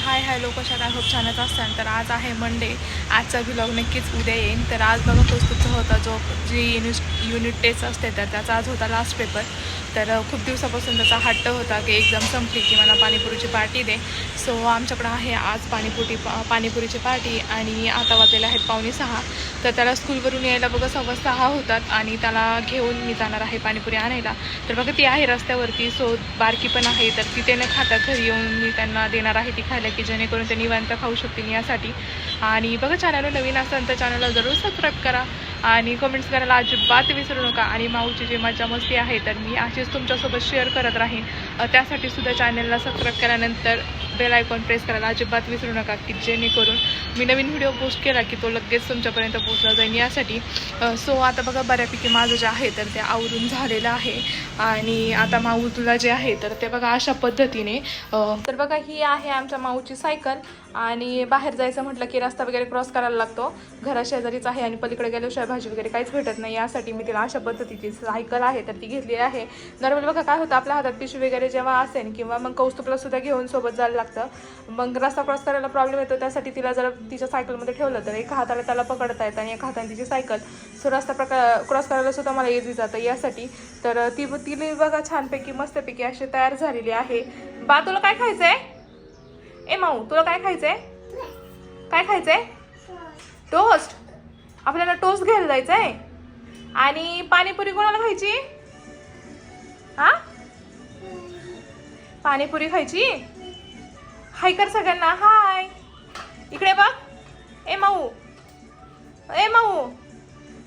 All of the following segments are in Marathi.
हाय हाय लोक कशा काय खूप छानच असतात तर आज आहे मंडे आजचा ब्लॉग नक्कीच उद्या येईन. तर आज बघा कौस्तुभचा होता जो जी युनिट युनिट टेस्ट असते तर त्याचा आज होता लास्ट पेपर तर खूप दिवसापासून त्याचा हट्ट होता की एकदम संपली की मला पाणीपुरीची पार्टी दे. सो आमच्याकडं आहे आज पाणीपुरी पा पाणीपुरीची पार्टी आणि आता वाजलेले आहेत पावणे सहा. तर त्याला स्कूलवरून यायला बघा सव्वा सहा होतात आणि त्याला घेऊन मी जाणार आहे पाणीपुरी आणायला. तर बघा ती आहे रस्त्यावरती सो बारकी पण आहे. तर ती त्याने खाता घरी येऊन मी त्यांना देणार आहे ती खायला की जेणेकरून ते निवांत खाऊ शकतील यासाठी. आणि बघा चॅनल नवीन असेल तर चॅनलला जरूर सबस्क्राईब करा. आणि कमेंट्स करायला अजिबात विसरू नका. आणि माऊची जी मजा मस्ती आहे तर मी अशीच तुमच्यासोबत शेअर करत राहीन. त्यासाठी सुद्धा चॅनलला सबस्क्राईब केल्यानंतर बेल आयकॉन प्रेस करायला अजिबात विसरू नका की जेणेकरून मी नवीन व्हिडिओ पोस्ट केला की तो लगेच तुमच्यापर्यंत पोचला जाईल. यासाठी सो आता बघा बऱ्यापैकी माझं जे आहे तर ते आवरून झालेलं आहे. आणि आता माऊ तुला जे आहे तर ते बघा अशा पद्धतीने तर बघा ही आहे आमच्या माऊची सायकल आणि बाहेर जायचं म्हटलं की रस्ता वगैरे क्रॉस करायला लागतो. घराशेजारीच आहे आणि पलीकडे गेल्याशिवाय भाजी वगैरे काहीच भेटत नाही. यासाठी मी तिला अशा पद्धतीची सायकल आहे तर ती घेतली आहे. नॉर्मल बघा काय होतं आपल्या हातात पिशवी वगैरे जेव्हा असेल किंवा मग कौस्तुभला सुद्धा घेऊन सोबत जायला लागतं. मग रस्ता क्रॉस करायला प्रॉब्लेम येतो त्यासाठी तिला जर तिच्या सायकलमध्ये ठेवलं तर एका हाताला त्याला पकडता येतं आणि एका हाताने तिची सायकल. सो रस्ता प्रकार क्रॉस करायला सुद्धा मला इझी जातं यासाठी. तर ती तिला बघा छानपैकी मस्तपैकी अशी तयार झालेली आहे. बा तुला काय खायचंय? ए माऊ तुला काय खायचंय? काय खायचंय? टोस्ट आपल्याला टोस्ट घ्यायला जायचंय. आणि पाणीपुरी कोणाला खायची? हा? पाणीपुरी खायची? हाय कर सगळ्यांना हाय. इकडे बघ. ए माऊ. ए माऊ.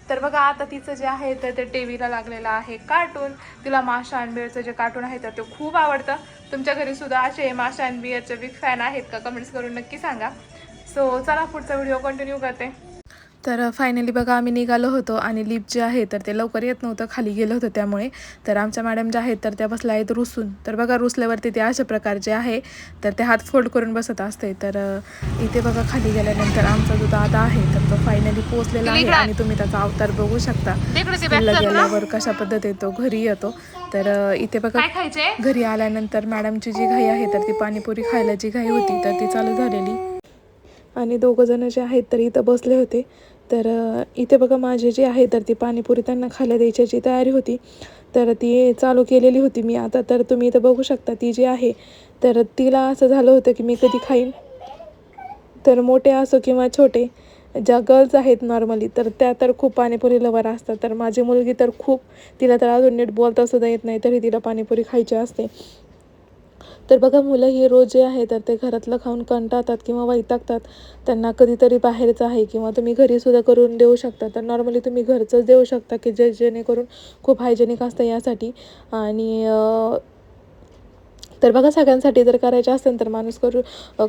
तर बघा आता तिचं जे आहे तर ते टीव्हीला लागलेलं आहे कार्टून. तिला माशा अनबिअरचं जे कार्टून आहे तर ते खूप आवडतं. तुमच्या घरी सुद्धा असे माशा अँड बिग फॅन आहेत का? कमेंट्स करून नक्की सांगा. सो चला पुढचा व्हिडिओ कंटिन्यू करते. तर फायनली बघा आम्ही निघालो होतो आणि लिफ्ट जे आहे तर ते लवकर येत नव्हतं खाली गेलं होतं त्यामुळे. तर आमच्या मॅडम ज्या आहेत तर त्या बसल्या आहेत रुसून. तर बघा रुसल्यावरती ते अशा प्रकारचे आहे तर ते हात फोल्ड करून बसत असते. तर इथे बघा खाली गेल्यानंतर आमचा जो दादा आहे तर तो फायनली पोहोचलेला आहे आणि तुम्ही त्याचा अवतार बघू शकता. स्कूलला गेल्यावर कशा पद्धतीने तो घरी येतो. तर इथे बघा घरी आल्यानंतर मॅडमची जी घाई आहे तर ती पाणीपुरी खायला जी घाई होती तर ती चालू झालेली. आणि दोघं जण जे आहेत तर इथं बसले होते. तर इथे बघा माझे जे आहे तर ती पाणीपुरी त्यांना खायला द्यायची तयारी होती. तर ती चालू केलेली होती मी आता. तर तुम्ही इथं बघू शकता ती जी आहे तर तिला असं झालं होतं की मी कधी खाईन. तर मोठे असो किंवा छोटे ज्या गर्ल्स आहेत नॉर्मली तर त्या तर खूप पाणीपुरी लवर असतात. तर माझी मुलगी तर खूप तिला तर अजून नीट बोलता सुद्धा येत नाही तरी तिला पाणीपुरी खायची असते. तर बघा मुलं ही रोज जे आहे तर ते घरातलं खाऊन कंटाळतात किंवा वैतागतात. त्यांना कधीतरी बाहेरचं आहे किंवा तुम्ही घरीसुद्धा करून देऊ शकता. तर नॉर्मली तुम्ही घरचंच देऊ शकता की जे जेणेकरून खूप हायजेनिक असतं यासाठी. आणि तर बघा सगळ्यांसाठी जर करायचे असेल तर माणूस करू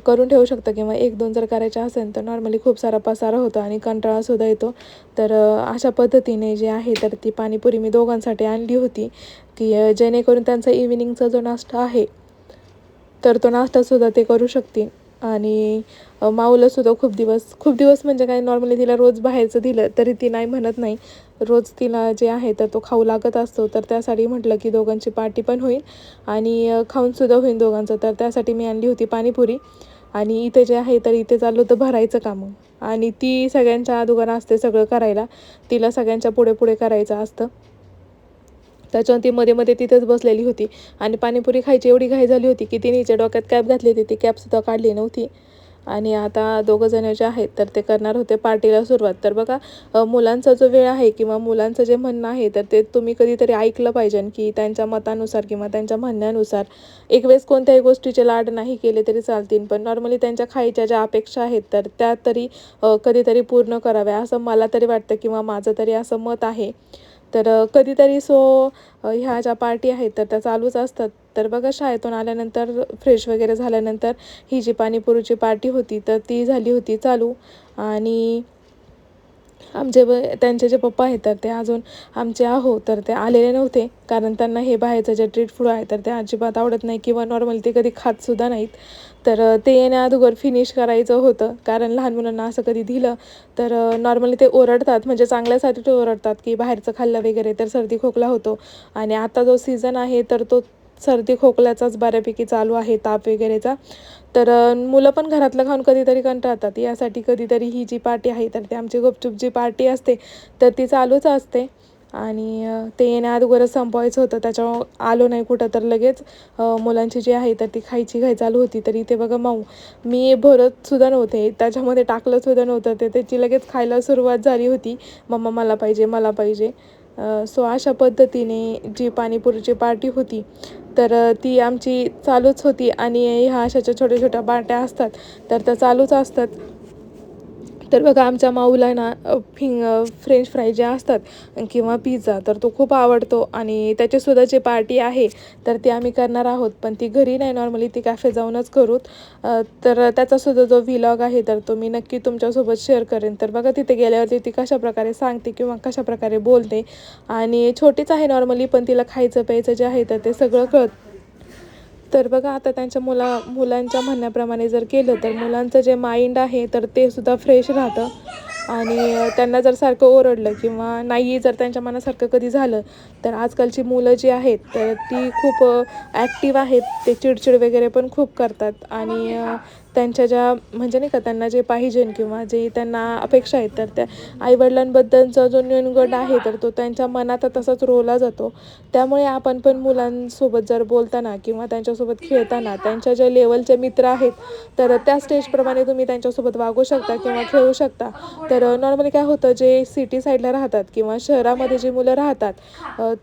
करून ठेवू शकतं किंवा एक दोन जर करायचे असेल तर नॉर्मली खूप सारा पसारा होतो आणि कंटाळासुद्धा येतो. तर अशा पद्धतीने जे आहे तर ती पाणीपुरी मी दोघांसाठी आणली होती की जेणेकरून त्यांचा इव्हिनिंगचा जो नाश्ता आहे तर तो नाश्तासुद्धा ते करू शकतील. आणि माऊलासुद्धा खूप दिवस खूप दिवस म्हणजे काय नॉर्मली तिला रोज बाहेरचं दिलं तरी ती नाही म्हणत नाही. रोज तिला जे आहे तर तो खाऊ लागत असतो. तर त्यासाठी म्हटलं की दोघांची पार्टी पण होईल. आणि खाऊनसुद्धा होईल दोघांचं. तर त्यासाठी मी आणली होती पाणीपुरी. आणि इथे जे आहे तर इथे चाललं होतं भरायचं कामं. आणि ती सगळ्यांच्या अगोदर असते सगळं करायला. तिला सगळ्यांच्या पुढे पुढे करायचं असतं. त्याच्यावर ती मध्ये मध्ये तिथेच बसलेली होती. आणि पाणीपुरी खायची एवढी घाई झाली होती की तिने हिच्या डोक्यात कॅप घातली होती. ती कॅपसुद्धा काढली नव्हती. आणि आता दोघं जण जे आहेत तर ते करणार होते पार्टीला सुरुवात. तर बघा मुलांचा जो वेळ आहे किंवा मुलांचं जे म्हणणं आहे तर ते तुम्ही कधीतरी ऐकलं पाहिजे की त्यांच्या मतानुसार किंवा त्यांच्या म्हणण्यानुसार एक वेळेस कोणत्याही गोष्टीचे लाड नाही केले तरी चालतील. पण नॉर्मली त्यांच्या खायच्या ज्या अपेक्षा आहेत तर त्या तरी कधीतरी पूर्ण कराव्या. असं मला तरी वाटतं किंवा माझं तरी असं मत आहे. तर कधीतरी सो ह्या ज्या पार्टी आहेत तर त्या चालूच असतात. तर बघा शाळेतून आल्यानंतर फ्रेश वगैरे झाल्यानंतर ही जी पाणीपुरीची पार्टी होती तर ती झाली होती चालू. आणि आमचे ब त्यांचे जे पप्पा आहेत तर ते अजून आमचे आहो तर ते आलेले नव्हते. कारण त्यांना हे बाहेरचं जे ट्रीट फूड आहे तर ते अजिबात आवडत नाही किंवा नॉर्मली ते कधी खातसुद्धा नाहीत. तर ते येण्याअगोदर फिनिश करायचं होतं. कारण लहान मुलांना असं कधी दिलं तर नॉर्मली ते ओरडतात. म्हणजे चांगल्यासाठी ते ओरडतात की बाहेरचं खाल्लं वगैरे तर सर्दी खोकला होतो. आणि आता जो सीझन आहे तर तो सर्दी खोकल्याचाच बऱ्यापैकी चालू आहे ताप वगैरेचा. तर मुलं पण घरातलं खाऊन कधीतरी कंटाळतात. यासाठी कधीतरी ही जी पार्टी आहे तर ती आमची गुपचूप जी पार्टी असते तर ती चालूच असते. आणि ते येण्या अगोदरच संपवायचं होतं त्याच्यामुळं आलो नाही कुठं तर लगेच. मुलांची जी आहे तर ती खायची घाय चालू होती तर इथे बघा माऊ मी भरतसुद्धा नव्हते. त्याच्यामध्ये टाकलं सुद्धा नव्हतं ते त्याची लगेच खायला सुरुवात झाली होती. मम्मा मला पाहिजे मला पाहिजे. सो अशा पद्धतीने जी पाणीपुरीची पार्टी होती तर ती आमची चालूच होती आणि ह्या अशाच्या छोट्या छोट्या पार्ट्या असतात तर त्या चालूच असतात. तर बघा आमच्या माऊला ना फिंग फ्रेंच फ्राय जे असतात किंवा पिझ्झा तर तो खूप आवडतो. आणि त्याचीसुद्धा जी पार्टी आहे तर ती आम्ही करणार आहोत. पण ती घरी नाही नॉर्मली ती कॅफे जाऊनच करू. तर त्याचासुद्धा जो व्हिलॉग आहे तर तो मी नक्की तुमच्यासोबत शेअर करेन. तर बघा तिथे गेल्यावरती ती कशाप्रकारे सांगते किंवा कशाप्रकारे बोलते. आणि छोटीच आहे नॉर्मली पण तिला खायचं प्यायचं जे आहे तर ते सगळं कळत. तर बघा आता त्यांच्या मुला मुलांच्या म्हणण्याप्रमाणे जर केलं तर मुलांचं जे माइंड आहे तर ते सुद्धा फ्रेश राहतं. आणि त्यांना जर सारखं ओरडलं किंवा नाही जर त्यांच्या मनासारखं कधी झालं तर आजकालची मुलं जी आहेत तर ती खूप ॲक्टिव्ह आहेत. ते चिडचिड वगैरे पण खूप करतात. आणि त्यांच्या ज्या म्हणजे नाही का त्यांना जे पाहिजे किंवा जे त्यांना अपेक्षा आहेत तर त्या आईवडिलांबद्दलचा जो न्यूनगंड आहे तर तो त्यांच्या मनात तसाच रोवला जातो. त्यामुळे आपण पण मुलांसोबत जर बोलताना किंवा त्यांच्यासोबत खेळताना त्यांच्या ज्या लेवलचे मित्र आहेत तर त्या स्टेजप्रमाणे तुम्ही त्यांच्यासोबत वागू शकता किंवा खेळू शकता. तर नॉर्मली काय होतं जे सिटी साईडला राहतात किंवा शहरामध्ये जी मुलं राहतात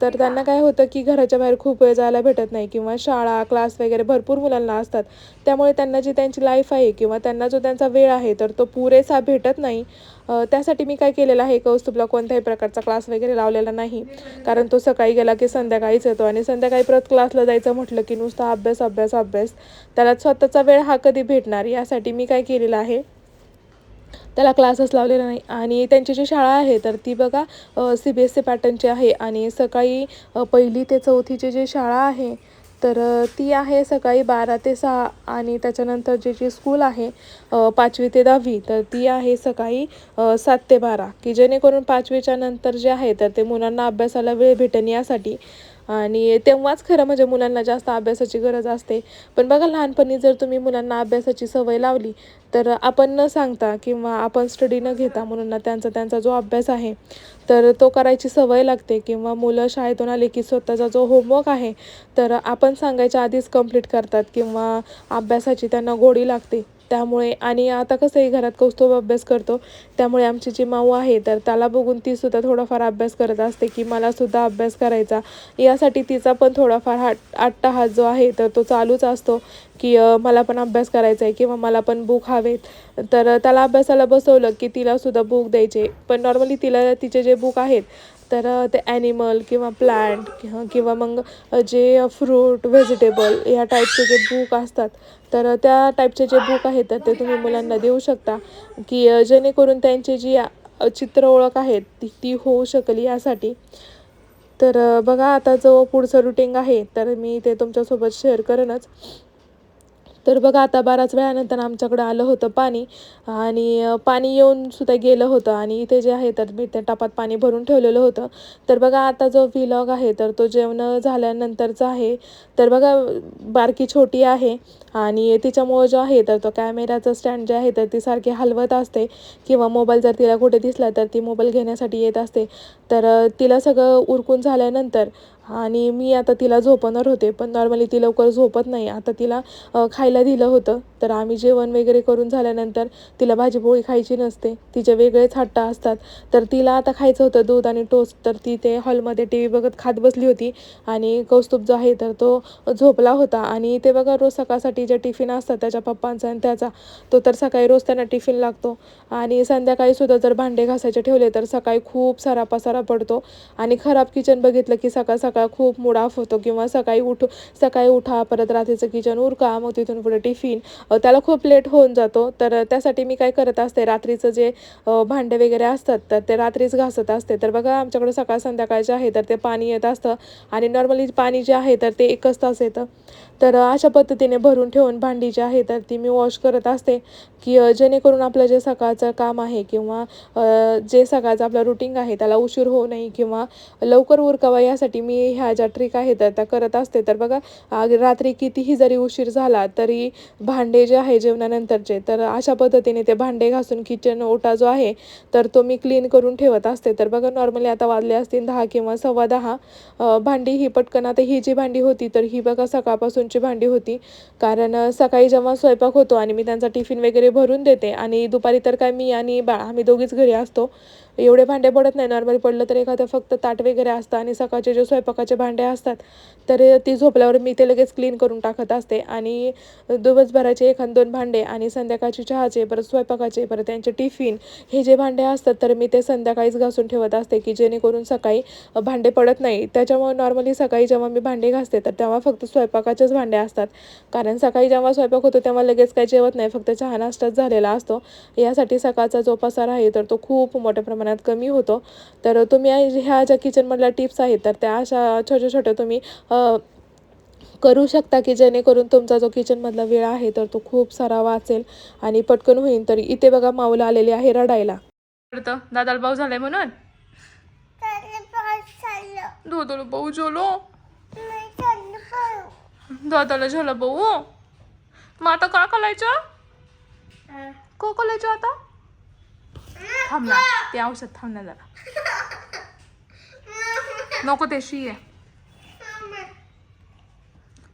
तर त्यांना काय होतं की घराच्या बाहेर खूप वेळ जायला भेटत नाही किंवा शाळा क्लास वगैरे भरपूर मुलांना असतात. त्यामुळे त्यांना जी त्यांची लाईफ आहे किंवा त्यांना जो त्यांचा वेळ आहे तर तो पुरेसा भेटत नाही. त्यासाठी मी काय केलेलं आहे कौस्तुभला कोणत्याही प्रकारचा क्लास वगैरे लावलेला नाही. कारण तो सकाळी गेला की संध्याकाळीच येतो आणि संध्याकाळी परत क्लासला जायचं म्हटलं की नुसता अभ्यास अभ्यास अभ्यास. त्याला स्वतःचा वेळ हा कधी भेटणार? यासाठी मी काय केलेलं आहे त्याला क्लासेस लावलेला नाही. आणि त्यांची जी शाळा आहे तर ती बघा सी बी एस सी पॅटर्नची आहे. आणि सकाळी पहिली ते चौथीची जी शाळा आहे तर ती आहे सकाळी बारा ते सहा आणि त्याच्यानंतर जे जी स्कूल आहे पाचवी ते दहावी तर ती आहे सकाळी सात ते बारा. की जेणेकरून पाचवीच्या नंतर जे आहे तर ते मुलांना अभ्यासाला वेळ भेटेन यासाठी. आणि तेव्हाच खरं म्हणजे मुलांना जास्त अभ्यासाची गरज असते. पण बघा लहानपणी जर तुम्ही मुलांना अभ्यासाची सवय लावली तर आपण न सांगता किंवा आपण स्टडी न घेता मुलांना त्यांचा त्यांचा जो अभ्यास आहे तर तो करायची सवय लागते. किंवा मुलं शाळेतून आले की स्वतःचा जो होमवर्क आहे तर आपण सांगायच्या आधीच कंप्लीट करतात. किंवा अभ्यासाची त्यांना गोडी लागते. त्यामुळे आणि आता कसं आहे घरात कौस्तुभ अभ्यास करतो. त्यामुळे आमची जी माऊ आहे तर त्याला बघून ती सुद्धा थोडाफार अभ्यास करत असते की मला सुद्धा अभ्यास करायचा. यासाठी तिचा पण थोडाफार हा अट्टाहास जो आहे तर तो चालूच असतो की मला पण अभ्यास करायचा आहे किंवा मला पण बुक हवेत. तर त्याला अभ्यासाला बसवलं की तिलासुद्धा बुक द्यायचे. पण नॉर्मली तिला तिचे जे बुक आहेत तर ते ॲनिमल किंवा प्लांट किंवा मग जे फ्रूट व्हेजिटेबल या टाईपचे जे बुक असतात तर त्या टाईपचे जे बुक आहेत तर ते तुम्ही मुलांना देऊ शकता. की जेणेकरून त्यांची जी चित्र ओळख आहे ती ती होऊ शकेल यासाठी. तर बघा आता जो पुढचं रुटीन आहे तर मी ते तुमच्यासोबत शेअर करेनच. तर बघा आता बऱ्याच वेळानंतर आमच्याकडं आलं होतं पाणी आणि पाणी येऊन सुद्धा गेलं होतं आणि इथे जे आहे तर मी त्या टापात पाणी भरून ठेवलेलं होतं. तर बघा आता जो व्हिलॉग आहे तर तो जेवण झाल्यानंतरचा आहे. तर बघा बारकी छोटी आहे आणि तिच्यामुळं जो आहे तर तो कॅमेराचं स्टँड जे आहे तर ती सारखी हलवत असते किंवा मोबाईल जर तिला कुठे दिसला तर ती मोबाईल घेण्यासाठी येत असते. तर तिला सगळं उरकून झाल्यानंतर आणि मी आता तिला झोपवणार होते पण नॉर्मली ती लवकर झोपत नाही. आता तिला खायला दिलं होतं. तर आम्ही जेवण वगैरे करून झाल्यानंतर तिला भाजीपोळी खायची नसते. तिचे वेगळेच हट्ट असतात. तर तिला आता खायचं होतं दूध आणि टोस्ट तर ती ते हॉलमध्ये टी व्ही बघत खात बसली होती. आणि कौस्तुभ जो आहे तर तो झोपला होता. आणि ते बघा रोज सकाळसाठी जे टिफिन असतात त्याच्या पप्पांचा आणि त्याचा तो तर सकाळी रोज त्यांना टिफिन लागतो. आणि संध्याकाळीसुद्धा जर भांडे घासायचे ठेवले तर सकाळी खूप सारा पसारा पडतो. आणि खराब किचन बघितलं की सकाळ सकाळ खूप मूड ऑफ होतो किंवा सकाळी उठू सकाळी उठा परत रात्रीचं किचन उरका मग तिथून पुढे टिफिन त्याला खूप लेट होऊन जातो. तर त्यासाठी मी काय करत असते रात्रीचं जे भांडे वगैरे असतात तर ते रात्रीच घासत असते. तर बघा आमच्याकडे सकाळ संध्याकाळचे आहे तर ते पाणी येत असतं. आणि नॉर्मली पाणी जे आहे तर ते एकच तास येतं. तर अशा पद्धतीने भरून ठेवून भांडी जी आहे तर ती मी वॉश करत असते. की जेणेकरून आपलं जे सकाळचं काम आहे किंवा जे सकाळचं आपलं रुटीन आहे त्याला उशीर होऊ नये किंवा लवकर उरकावा यासाठी मी ह्या ज्या ट्रिक आहेत तर त्या करत असते. तर बघा रात्री कितीही जरी उशीर झाला तरी भांडे जे आहे जेवणानंतरचे तर अशा पद्धतीने ते भांडे घासून किचन ओटा जो आहे तर तो मी क्लीन करून ठेवत असते. तर बघा नॉर्मली आता वाजले असतील दहा किंवा सव्वा दहा भांडी ही पटकन आता ही जी भांडी होती तर ही बघा सकाळपासूनची भांडी होती. कारण सकाळी जेव्हा स्वयंपाक होतो आणि मी त्यांचा टिफिन वगैरे भरून देते आणि दुपारी तर काय मी आणि बाळा आम्ही दोघीच घरी असतो एवढे भांडे पडत नाही. नॉर्मली पडलं तर एखादं फक्त ताट वगैरे असतं आणि सकाळचे जे स्वयंपाकाचे भांडे असतात तर ती झोपल्यावर मी ते लगेच क्लीन करून टाकत असते. आणि दिवसभराचे एखाद दोन भांडे आणि संध्याकाळचे चहाचे परत स्वयंपाकाचे परत त्यांचे टिफिन हे जे भांडे असतात तर मी ते संध्याकाळीच घासून ठेवत असते की जेणेकरून सकाळी भांडे पडत नाही. त्याच्यामुळे नॉर्मली सकाळी जेव्हा मी भांडे घासते तर तेव्हा फक्त स्वयंपाकाचेच भांडे असतात. कारण सकाळी जेव्हा स्वयंपाक होतो तेव्हा लगेच काही जेवत नाही. फक्त चहा नाश्ताच झालेला असतो. यासाठी सकाळचा जो पसार आहे तर तो खूप मोठ्या प्रमाणात कमी होतो. तर तुम्ही ह्या ज्या किचनमधल्या टिप्स आहेत तर त्या अशा छोट्या छोट्या तुम्ही करू शकता की जेणेकरून तुमचा जो किचनमधला वेळ आहे तर तो खूप सारा वाचेल आणि पटकन होईल तर इथे बघा माऊला आलेली आहे रडायला. दादाला भाऊ झालाय म्हणून? दादाला भाऊ झालो. दादाला झाला? भाऊ? मग आता का करायचं का करायचं आता? थांब ना ते औषध थांब ना जरा. नको ते शी आहे.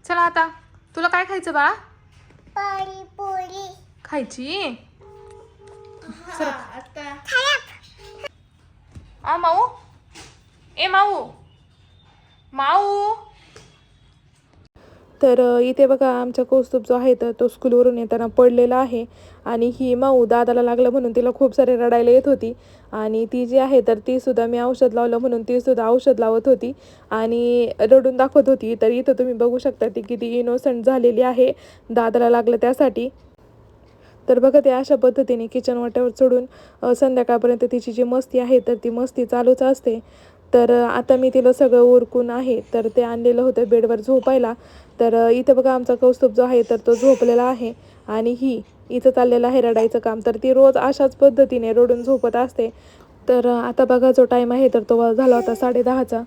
चला आता तुला काय खायचं बाळा? खायची? सर आ माऊ? ए माऊ. माऊ? तर इथे बघा आमचा कौस्तुभ जो आहे तर तो स्कूलवरून येताना पडलेला आहे. आणि ही माऊ दादाला लागलं म्हणून तिला खूप सारे रडायला येत होती. आणि ती जी आहे तर ती सुद्धा मी औषध लावलं म्हणून ती सुद्धा औषध लावत होती. आणि रडून दाखवत होती. तर इथं तुम्ही बघू शकता ती किती इनोसंट झालेली आहे दादाला लागलं त्यासाठी. तर बघा ते अशा पद्धतीने किचन वाट्यावर चढून संध्याकाळपर्यंत तिची जी मस्ती आहे तर ती मस्ती चालूच असते. तर आता मी तिला सगळं उरकून आहे तर ते आणलेलं होतं बेडवर झोपायला. तर इथं बघा आमचा कौस्तुभ जो आहे तर तो झोपलेला आहे. आणि ही इथं चाललेलं आहे रडायचं काम. तर ती रोज अशाच पद्धतीने रडून झोपत असते. तर आता बघा जो टाईम आहे तर तो झाला होता साडे दहाचा.